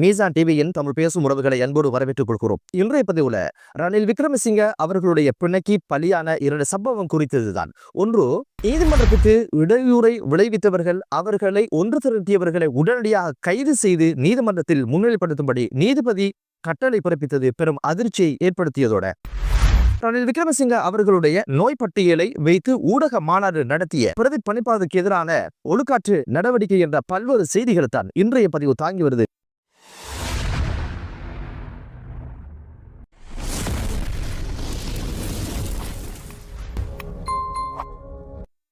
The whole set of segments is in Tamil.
மீசான் டிவியின் தமிழ் பேசும் உறவுகளை அன்போடு வரவேற்றுக் கொள்கிறோம். இன்றைய பதிவுல ரணில் விக்ரமசிங்க அவர்களுடைய பிணக்கி பலியான இரண்டு சம்பவம் குறித்ததுதான். ஒன்று நீதிமன்றத்துக்கு இடையூறை விளைவித்தவர்கள் அவர்களை ஒன்று திரட்டியவர்களை உடனடியாக கைது செய்து நீதிமன்றத்தில் முன்னிலைப்படுத்தும்படி நீதிபதி கட்டளை பிறப்பித்தது பெரும் அதிர்ச்சியை ஏற்படுத்தியதோட. ரணில் விக்ரமசிங்க அவர்களுடைய நோய் பட்டியலை வைத்து ஊடக மாநாடு நடத்திய பிரதி பணிப்பாளருக்கு எதிரான ஒழுக்காற்று நடவடிக்கை என்ற பல்வேறு செய்திகள் தான் இன்றைய பதிவு தாங்கி வருது.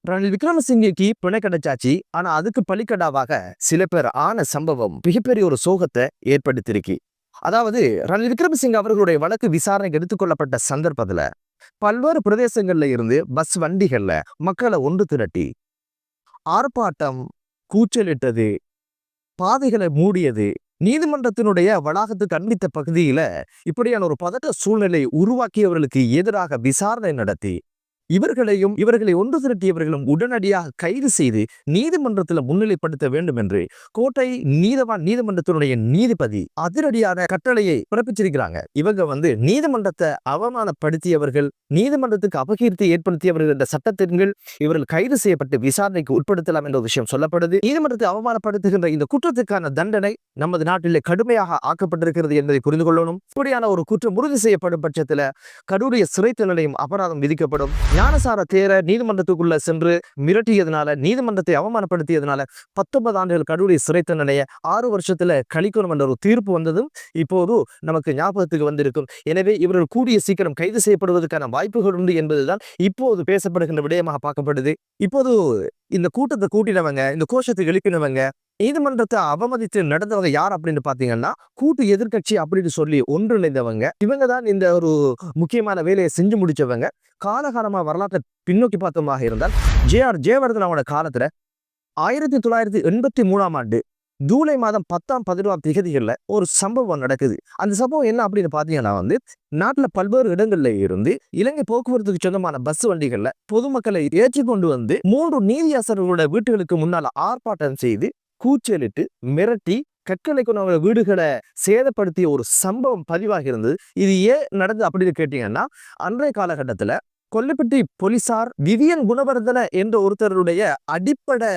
ரணில் விக்ரமசிங்கக்கு பிணை கிடைச்சாச்சு. ஆனா அதுக்கு பலிக்கடாவாக சில பேர் ஆன சம்பவம் மிகப்பெரிய ஒரு சோகத்தை ஏற்படுத்தியிருக்கு. அதாவது ரணில் விக்ரமசிங்க அவர்களுடைய வழக்கு விசாரணைக்கு எடுத்துக்கொள்ளப்பட்ட சந்தர்ப்பத்துல பல்வேறு பிரதேசங்கள்ல இருந்து பஸ் வண்டிகள்ல மக்களை ஒன்று திரட்டி ஆர்ப்பாட்டம் கூச்சலிட்டது பாதைகளை மூடியது நீதிமன்றத்தினுடைய வளாகத்துக்கு அண்மித்த பகுதியில இப்படியான ஒரு பதட்ட சூழ்நிலை உருவாக்கியவர்களுக்கு எதிராக விசாரணை நடத்தி இவர்களையும் இவர்களை ஒன்று திரட்டியவர்களும் உடனடியாக கைது செய்து நீதிமன்றத்தில் முன்னிலைப்படுத்த வேண்டும் என்று கோட்டை நீதவான் நீதிமன்றத்தினுடைய நீதிபதி அதிரடியான கட்டளையை பிறப்பிச்சிருக்கிறாங்க. இவங்க வந்து நீதிமன்றத்தை அவமானப்படுத்தியவர்கள் நீதிமன்றத்துக்கு அபகீர்த்தி ஏற்படுத்தியவர்கள் என்ற சட்டத்தின் கீழ் இவர்கள் கைது செய்யப்பட்டு விசாரணைக்கு உட்படுத்தலாம் என்ற ஒரு விஷயம் சொல்லப்படுது. நீதிமன்றத்தை அவமானப்படுத்துகின்ற இந்த குற்றத்துக்கான தண்டனை நமது நாட்டிலே கடுமையாக ஆக்கப்பட்டிருக்கிறது என்பதை புரிந்து கொள்ளணும். இப்படியான ஒரு குற்றம் உறுதி செய்யப்படும் பட்சத்தில் கடூரிய சிறை அபராதம் விதிக்கப்படும். ஞானசார தேர நீதிமன்றத்துக்குள்ள சென்று மிரட்டியதுனால நீதிமன்றத்தை அவமானப்படுத்தியதுனால பத்தொன்பது ஆண்டுகள் கடூரிய சிறை தண்டனையை ஆறு வருஷத்துல கழிக்கணும் என்ற ஒரு தீர்ப்பு வந்ததும் இப்போது நமக்கு ஞாபகத்துக்கு வந்திருக்கும். எனவே இவர்கள் கூடிய சீக்கிரம் கைது செய்யப்படுவதற்கான வாய்ப்புகள் உண்டு என்பதுதான் இப்போது பேசப்படுகின்ற விடயமாக பார்க்கப்படுது. இப்போது இந்த கூட்டத்தை கூட்டினவங்க இந்த கோஷத்தை எழுப்பினவங்க நீதிமன்றத்தை அவமதித்து நடந்தவங்க யார் அப்படின்னு பாத்தீங்கன்னா கூட்டு எதிர்க்கட்சி அப்படின்னு சொல்லி ஒன்றிணைந்தவங்க. இவங்க தான் இந்த ஒரு முக்கியமான வேலையை செஞ்சு முடிச்சவங்க. காலகாலமா வரலாற்றை பின்னோக்கி பார்த்தோமாக இருந்தால் ஜே ஆர் ஜெயவர்தன் அவனோட காலத்துல ஆயிரத்தி தொள்ளாயிரத்தி எண்பத்தி மூணாம் ஆண்டு ஜூலை மாதம் பத்தாம் பதினோராம் திகதிகளில் ஒரு சம்பவம் நடக்குது. அந்த சம்பவம் என்ன அப்படின்னு பார்த்தீங்கன்னா வந்து நாட்டில் பல்வேறு இடங்களில் இருந்து இலங்கை போக்குவரத்துக்கு சொந்தமான பஸ் வண்டிகளில் பொதுமக்களை ஏற்றி கொண்டு வந்து மூன்று நீதியாசர்களோட வீட்டுகளுக்கு முன்னால ஆர்ப்பாட்டம் செய்து கூச்சலிட்டு மிரட்டி கற்களை கொண்டு வீடுகளை சேதப்படுத்திய ஒரு சம்பவம் பதிவாகி இருந்தது. இது ஏன் நடந்தது அப்படின்னு கேட்டீங்கன்னா அன்றைய காலகட்டத்துல கொல்லப்பட்டி போலீசார் விவியன் குணவர்தன என்ற ஒருத்தருடைய அடிப்படை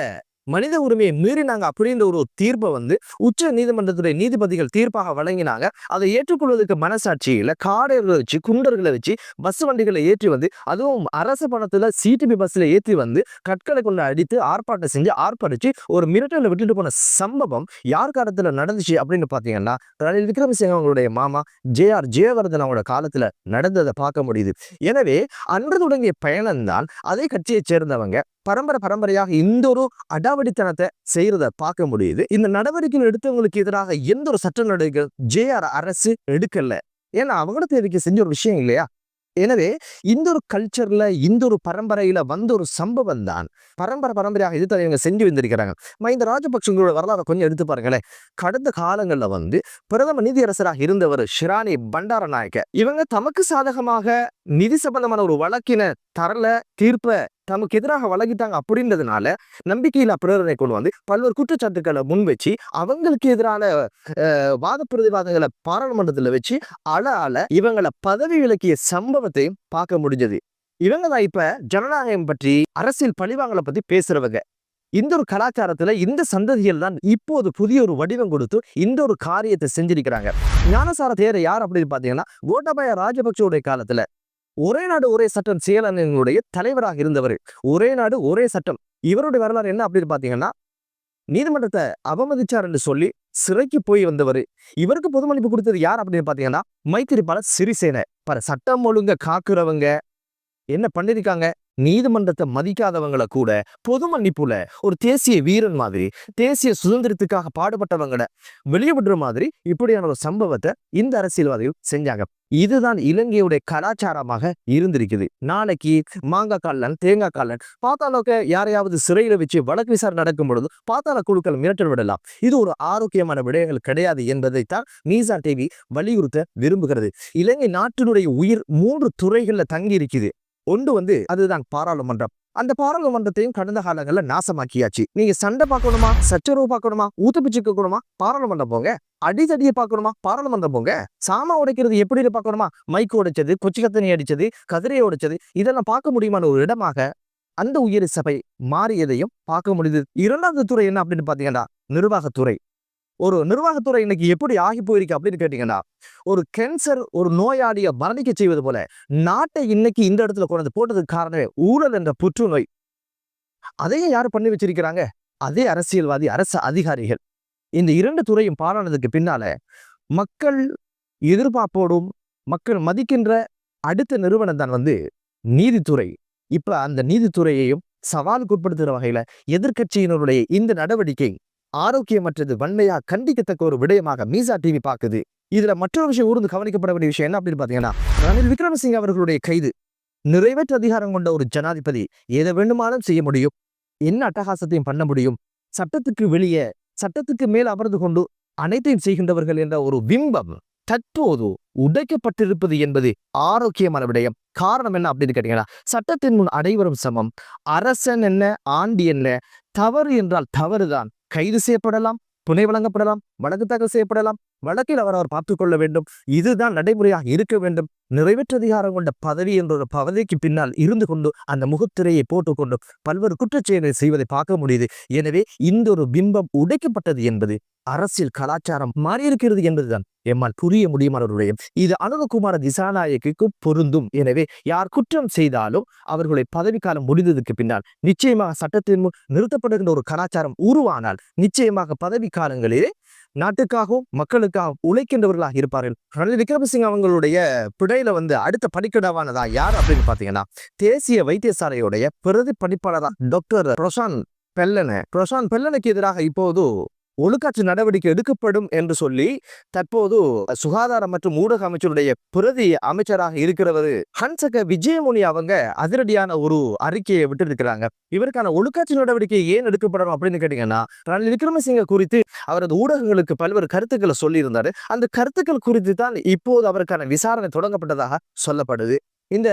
மனித உரிமையை மீறினாங்க அப்படின்ற ஒரு தீர்ப்பை வந்து உச்ச நீதிமன்றத்துடைய நீதிபதிகள் தீர்ப்பாக வழங்கினாங்க. அதை ஏற்றுக்கொள்வதற்கு மனசாட்சி இல்லை காடைகளை வச்சு குண்டர்களை வச்சு பஸ் வண்டிகளை ஏற்றி வந்து அதுவும் அரசு பணத்தில் சிடிபி பஸ்ஸில் ஏற்றி வந்து கற்களை கொண்டு அடித்து ஆர்ப்பாட்டம் செஞ்சு ஆர்ப்பாடிச்சு ஒரு மிரட்டலில் விட்டுட்டு போன சம்பவம் யார் காலத்தில் நடந்துச்சு அப்படின்னு பார்த்தீங்கன்னா ரணில் விக்ரமசிங்க அவங்களுடைய மாமா ஜே ஆர் ஜெயவர்தன் அவங்களோட காலத்தில் நடந்ததை பார்க்க முடியுது. எனவே அன்று தொடங்கிய பயணம்தான் அதே கட்சியைச் சேர்ந்தவங்க பரம்பரை பரம்பரையாக இந்த ஒரு அடாவடித்தனத்தை செய்யறத பார்க்க முடியுது. இந்த நடவடிக்கைகள் எடுத்தவங்களுக்கு எதிராக எந்த ஒரு சட்ட நடவடிக்கை ஜேஆர் அரசு எடுக்கல. ஏன்னா அவங்களோட தேவைக்கு செஞ்ச ஒரு விஷயம் இல்லையா? எனவே இந்த ஒரு கல்ச்சர்ல இந்த ஒரு பரம்பரையில வந்த ஒரு சம்பவம் தான் பரம்பரை பரம்பரையாக எதிர்த்து இவங்க செஞ்சு வந்திருக்கிறாங்க. மஹிந்த ராஜபக்சங்களோட வரலாறை கொஞ்சம் எடுத்து பாருங்களேன். கடந்த காலங்களில் வந்து பிரதம நீதியரசராக இருந்தவர் ஷிரானி பண்டாரநாயக்க. இவங்க தமக்கு சாதகமாக நிதி சம்பந்தமான ஒரு வழக்கின தரல தீர்ப்பை தமக்கு எதிராக வழங்கிட்டாங்க அப்படின்றதுனால நம்பிக்கையில்லா பிரேரணை கொண்டு வந்து பல்வேறு குற்றச்சாட்டுக்களை முன் வச்சு அவங்களுக்கு எதிரான வாத பிரதிவாதங்களை பாராளுமன்றத்துல வச்சு அழ அல இவங்களை பதவி விலக்கிய சம்பவத்தையும் பார்க்க முடிஞ்சது. இவங்க தான் இப்ப ஜனநாயகம் பற்றி அரசியல் பழிவாங்களை பத்தி பேசுறவங்க. இந்த ஒரு கலாச்சாரத்துல இந்த சந்ததிகள் தான் இப்போது புதிய ஒரு வடிவம் கொடுத்து இந்த ஒரு காரியத்தை செஞ்சிருக்கிறாங்க. ஞானசார தேர யார் அப்படின்னு பாத்தீங்கன்னா கோட்டாபய ராஜபக்சோடைய காலத்துல ஒரே நாடு ஒரே சட்டம் செயலனுடைய தலைவராக இருந்தவர். ஒரே நாடு ஒரே சட்டம். இவருடைய வரலாறு என்ன அப்படின்னு பாத்தீங்கன்னா நீதிமன்றத்தை அவமதிச்சார் என்று சொல்லி சிறைக்கு போய் வந்தவர். இவருக்கு பொதுமளிப்பு கொடுத்தது யார் அப்படின்னு பாத்தீங்கன்னா மைத்திரிபால சிறிசேன. பல சட்டம் ஒழுங்க காக்குறவங்க. என்ன பண்ணிருக்காங்க நீதிமன்றத்தை மதிக்காதவங்கள கூட பொது மன்னிப்புல ஒரு தேசிய வீரன் மாதிரி தேசிய சுதந்திரத்துக்காக பாடுபட்டவங்கள வெளியிடுற மாதிரி இப்படியான ஒரு சம்பவத்தை இந்த அரசியல்வாதிகள் செஞ்சாங்க. இதுதான் இலங்கையுடைய கலாச்சாரமாக இருந்திருக்குது. நாளைக்கு மாங்காய் கால்லன் தேங்காய் கால்லன் பாத்தாளக்க யாரையாவது சிறையில வச்சு வழக்கு விசாரணை நடக்கும் பொழுது பாத்தாள குழுக்கள் மிரட்டல் விடலாம். இது ஒரு ஆரோக்கியமான விடயங்கள் கிடையாது என்பதைத்தான் மீசா டிவி வலியுறுத்த விரும்புகிறது. இலங்கை நாட்டினுடைய உயிர் மூன்று துறைகள்ல தங்கி இருக்குது ஒன்று வந்து அதுதான் பாராளுமன்றம். அந்த பாராளுமன்றத்தையும் கடந்த காலங்களில் நாசமாக்கியாச்சு. நீங்க சண்டை பார்க்கணுமா? சச்சரவு பார்க்கணுமா? ஊத்துப்பிச்சு கேட்கணுமா பாராளுமன்றம் போங்க. அடிதடியை பார்க்கணுமா? பாராளுமன்றம் போங்க. சாமா உடைக்கிறது எப்படி பார்க்கணுமா? மைக்கு உடைச்சது கொச்சி கத்தனி அடிச்சது கதிரையை உடைச்சது இதெல்லாம் பார்க்க முடியுமான ஒரு இடமாக அந்த உயர் சபை மாறியதையும் பார்க்க முடியுது. இரண்டாவது துறை என்ன அப்படின்னு பாத்தீங்கன்னா நிர்வாகத்துறை. ஒரு நிர்வாகத்துறை இன்னைக்கு எப்படி ஆகி போயிருக்கு அப்படின்னு கேட்டீங்கன்னா ஒரு கேன்சர் ஒரு நோயாளியை மரணிக்க செய்வது போல நாட்டை இன்னைக்கு இந்த இடத்துல கொண்டு போட்டதுக்கு காரணமே ஊழல் என்ற புற்றுநோய். அதையும் யார் பண்ணி வச்சிருக்கிறாங்க? அதே அரசியல்வாதி அரசு அதிகாரிகள். இந்த இரண்டு துறையும் பாரானதுக்கு பின்னால மக்கள் எதிர்பார்ப்போடும் மக்கள் மதிக்கின்ற அடுத்த நிறுவனம் தான் வந்து நீதித்துறை. இப்ப அந்த நீதித்துறையையும் சவாலுக்கு உட்படுத்துகிற வகையில எதிர்க்கட்சியினருடைய இந்த நடவடிக்கை ஆரோக்கியமற்றது வன்மையா கண்டிக்கத்தக்க ஒரு விடயமாக மீசா டிவி பார்க்குது. இதுல மற்றொரு விஷயம் ஊர்ந்து கவனிக்கப்பட வேண்டிய விஷயம் என்ன அப்படின்னு பாத்தீங்கன்னா ரணில் விக்ரமசிங்க அவர்களுடைய கைது. நிறைவேற்று அதிகாரம் கொண்ட ஒரு ஜனாதிபதி எதை வேண்டுமானாலும் செய்ய முடியும். என்ன அட்டகாசத்தையும் பண்ண முடியும். சட்டத்துக்கு வெளியே சட்டத்துக்கு மேல் அமர்ந்து கொண்டு அனைத்தையும் செய்கின்றவர்கள் என்ற ஒரு பிம்பம் தற்போது உடைக்கப்பட்டிருப்பது என்பது ஆரோக்கியமான விடயம். காரணம் என்ன அப்படின்னு கேட்டீங்கன்னா சட்டத்தின் முன் அனைவரும் சமம். அரசன் என்ன ஆண்டி என்ன தவறு என்றால் தவறுதான். கைது செய்யப்படலாம் துணை வழங்கப்படலாம் வழக்கு தாக்கல் செய்யப்படலாம் வழக்கில் அவர் அவர் பார்த்துக் கொள்ள வேண்டும். இதுதான் நடைமுறையாக இருக்க வேண்டும். நிறைவேற்று அதிகாரம் கொண்ட பதவி என்ற ஒரு பதவிக்கு பின்னால் இருந்து கொண்டு அந்த முகத்திரையை போட்டுக்கொண்டு பல்வேறு குற்றச்செயலை செய்வதை பார்க்க முடியுது. எனவே இந்த ஒரு பிம்பம் உடைக்கப்பட்டது என்பது அரசியல் கலாச்சாரம் மாறியிருக்கிறது என்பதுதான். எம்மால் புரிய முடியுமானவருடைய இது அனுகுமார திசாநாயகிக்கு பொருந்தும். எனவே யார் குற்றம் செய்தாலும் அவர்களுடைய பதவிக்காலம் முடிந்ததுக்கு பின்னால் நிச்சயமாக சட்டத்தின் முன் நிறுத்தப்படுகின்ற ஒரு கலாச்சாரம் உருவானால் நிச்சயமாக பதவி காலங்களிலே நாட்டுக்காகவும் மக்களுக்காகவும் உழைக்கின்றவர்களாக இருப்பார்கள். ரணில் விக்ரமசிங் அவங்களுடைய பிடையில வந்து அடுத்த படிக்கடவானதா யார் அப்படின்னு பாத்தீங்கன்னா தேசிய வைத்தியசாலையுடைய பிரதி பணிப்பாளராக டாக்டர் பிரசாந்த் பெல்லன. பிரசாந்த் பெல்லனுக்கு எதிராக இப்போது ஒழுக்காற்று நடவடிக்கை எடுக்கப்படும் என்று சொல்லி தற்போது சுகாதார மற்றும் ஊடக அமைச்சருடைய பிரதி அமைச்சராக இருக்கிறவர் ஹன்சக விஜயமுனி அவங்க அதிரடியான ஒரு அறிக்கையை விட்டு இவருக்கான ஒழுக்காட்சி நடவடிக்கை ஏன் எடுக்கப்படணும் அப்படின்னு கேட்டீங்கன்னா ரணில் விக்ரமசிங்க குறித்து அவரது ஊடகங்களுக்கு பல்வேறு கருத்துக்களை சொல்லியிருந்தாரு. அந்த கருத்துக்கள் குறித்து தான் இப்போது அவருக்கான விசாரணை தொடங்கப்பட்டதாக சொல்லப்படுது. இந்த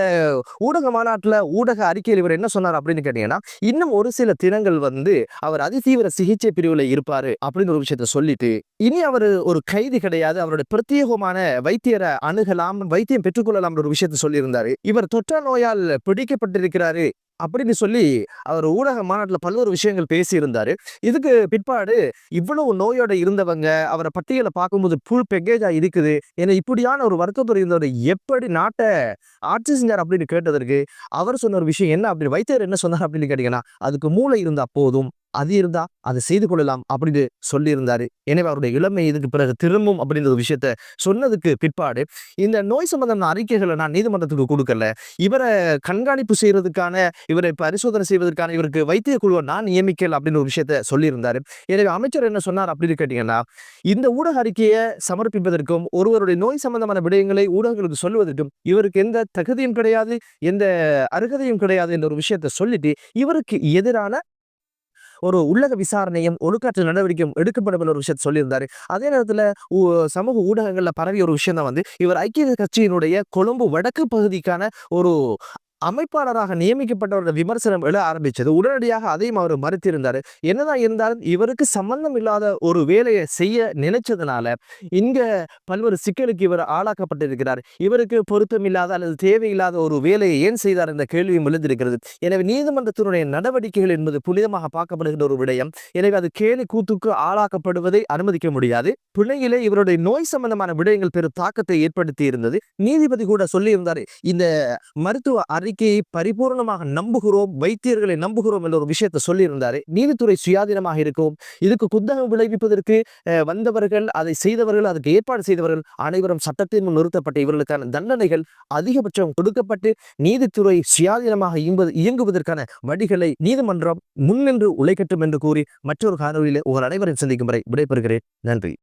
ஊடக மாநாட்டில் ஊடக அறிக்கையில் இவர் என்ன சொன்னார் அப்படின்னு கேட்டீங்கன்னா இன்னும் ஒரு சில தினங்கள் வந்து அவர் அதிதீவிர சிகிச்சை பிரிவில் இருப்பாரு அப்படின்னு ஒரு விஷயத்த சொல்லிட்டு இனி அவர் ஒரு கைதி கிடையாது அவருடைய பிரத்யேகமான வைத்தியரை அணுகலாம் வைத்தியம் பெற்றுக்கொள்ளலாம் ஒரு விஷயத்த சொல்லியிருந்தாரு. இவர் தொற்ற நோயால் பிடிக்கப்பட்டிருக்கிறாரு அப்படின்னு சொல்லி அவர் ஊடக மாநாட்டில் பல்வேறு விஷயங்கள் பேசியிருந்தாரு. இதுக்கு பிற்பாடு இவ்வளவு நோயோட இருந்தவங்க அவரை பட்டியலை பார்க்கும்போது புல் பெக்கேஜா இருக்குது. ஏன்னா இப்படியான ஒரு வருத்தத்துறை இருந்தவர் எப்படி நாட்டை ஆட்சி செஞ்சார் அப்படின்னு கேட்டதற்கு அவர் சொன்ன ஒரு விஷயம் என்ன அப்படின்னு வைத்தியர் என்ன சொன்னார் அப்படின்னு கேட்டீங்கன்னா அதுக்கு மூளை இருந்தா போதும். அது இருந்தா அதை செய்து கொள்ளலாம் அப்படின்னு சொல்லியிருந்தாரு. எனவே அவருடைய இளமை இதுக்கு பிறகு திரும்பும் அப்படின்ற ஒரு விஷயத்த சொன்னதுக்கு பிற்பாடு இந்த நோய் சம்பந்தமான அறிக்கைகளை நான் நீதிமன்றத்துக்கு கொடுக்கல. இவரை கண்காணிப்பு செய்யறதுக்கான இவரை பரிசோதனை செய்வதற்கான இவருக்கு வைத்திய குழுவை நான் நியமிக்கல அப்படின்னு ஒரு விஷயத்த சொல்லியிருந்தாரு. எனவே அமைச்சர் என்ன சொன்னார் அப்படின்னு கேட்டீங்கன்னா இந்த ஊடக அறிக்கையை சமர்ப்பிப்பதற்கும் ஒருவருடைய நோய் சம்பந்தமான விடயங்களை ஊடகங்களுக்கு சொல்வதற்கும் இவருக்கு எந்த தகுதியும் கிடையாது எந்த அருகதையும் கிடையாது என்ற ஒரு விஷயத்த சொல்லிட்டு இவருக்கு எதிரான ஒரு உள்ளக விசாரணையும் ஒழுக்காற்று நடவடிக்கையும் எடுக்கப்படும் ஒரு விஷயத்தை சொல்லியிருந்தாரு. அதே நேரத்தில் சமூக ஊடகங்களில் பரவிய ஒரு விஷயம் தான் வந்து இவர் ஐக்கிய கட்சியினுடைய கொழும்பு வடக்கு பகுதிக்கான ஒரு அமைப்பாளராக நியமிக்கப்பட்டவரோட விமர்சனம் எழ ஆரம்பிச்சது. உடனடியாக அதையும் அவர் மறுத்திருந்தார். என்னதான் இருந்தாலும் இவருக்கு சம்பந்தம் இல்லாத ஒரு வேலையை செய்ய நினைச்சதுனால இங்க பல்வேறு சிக்கலுக்கு இவர் ஆளாக்கப்பட்டிருக்கிறார். இவருக்கு பொருத்தமில்லாத அல்லது தேவையில்லாத ஒரு வேலையை ஏன் செய்தார் என்ற கேள்வியும் எழுந்திருக்கிறது. எனவே நீதிமன்றத்தினுடைய நடவடிக்கைகள் என்பது புனிதமாக பார்க்கப்படுகின்ற ஒரு விடயம். எனவே அது கேலி கூத்துக்கு ஆளாக்கப்படுவதை அனுமதிக்க முடியாது. பிள்ளையிலே இவருடைய நோய் சம்பந்தமான விடயங்கள் பெரும் தாக்கத்தை ஏற்படுத்தி இருந்தது. நீதிபதி கூட சொல்லியிருந்தார் இந்த மருத்துவ அறி அறிக்கையை பரிபூர்ணமாக நம்புகிறோம் வைத்தியர்களை நம்புகிறோம் என்ற ஒரு விஷயத்தை சொல்லியிருந்தாரு. நீதித்துறை சுயாதீனமாக இருக்கும். இதுக்கு குத்தகம் விளைவிப்பதற்கு வந்தவர்கள் அதை செய்தவர்கள் அதுக்கு ஏற்பாடு செய்தவர்கள் அனைவரும் சட்டத்தின் முன் நிறுத்தப்பட்ட இவர்களுக்கான தண்டனைகள் அதிகபட்சம் கொடுக்கப்பட்டு நீதித்துறை சுயாதீனமாக இயங்குவதற்கான வழிகளை நீதிமன்றம் முன்னின்று உழைக்கட்டும் என்று கூறி மற்றொரு காணொலியில் உங்கள் அனைவரும் சந்திக்கும் வரை விடைபெறுகிறேன். நன்றி.